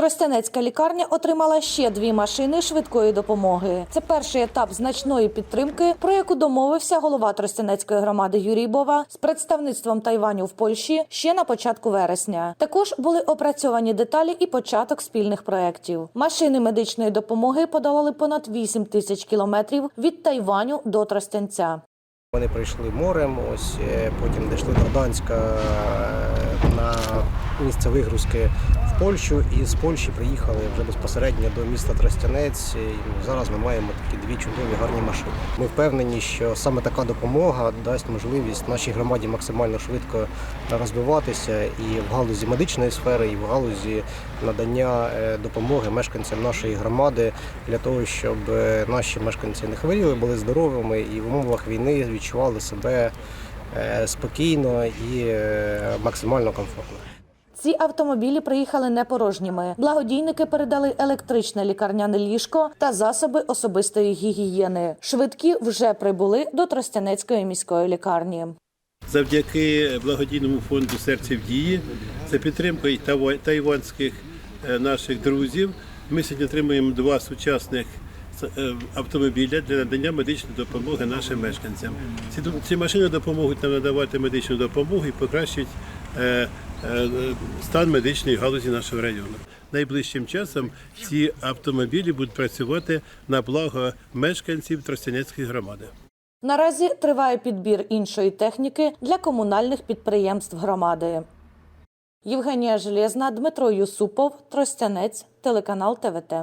Тростянецька лікарня отримала ще дві машини швидкої допомоги. Це перший етап значної підтримки, про яку домовився голова Тростянецької громади Юрій Бова з представництвом Тайваню в Польщі ще на початку вересня. Також були опрацьовані деталі і початок спільних проєктів. Машини медичної допомоги подолали понад 8 тисяч кілометрів від Тайваню до Тростянця. Вони прийшли морем, ось е, потім дійшли до Гданська е, на місце вигрузки Польщу, і з Польщі приїхали вже безпосередньо до міста Тростянець. І ну, зараз ми маємо такі дві чудові гарні машини. Ми впевнені, що саме така допомога дасть можливість нашій громаді максимально швидко розвиватися і в галузі медичної сфери, і в галузі надання е, допомоги мешканцям нашої громади для того, щоб е, наші мешканці не хворіли, були здоровими і в умовах війни відчували себе е, спокійно і максимально комфортно. Ці автомобілі приїхали не порожніми. Благодійники передали електричне лікарняне ліжко та засоби особистої гігієни. Швидкі вже прибули до Тростянецької міської лікарні. завдяки благодійному фонду Серце в дії за підтримкою тайва- тайванських е, наших друзів. Ми сьогодні отримуємо два сучасних е, автомобіля для надання медичної допомоги нашим мешканцям. Ці, машини допоможуть нам надавати медичну допомогу і покращать стан медичної галузі нашого району. Найближчим часом ці автомобілі будуть працювати на благо мешканців Тростянецької громади. Наразі триває підбір іншої техніки для комунальних підприємств громади. Євгенія Железна, Дмитро Юсупов, Тростянець, телеканал ТВТ.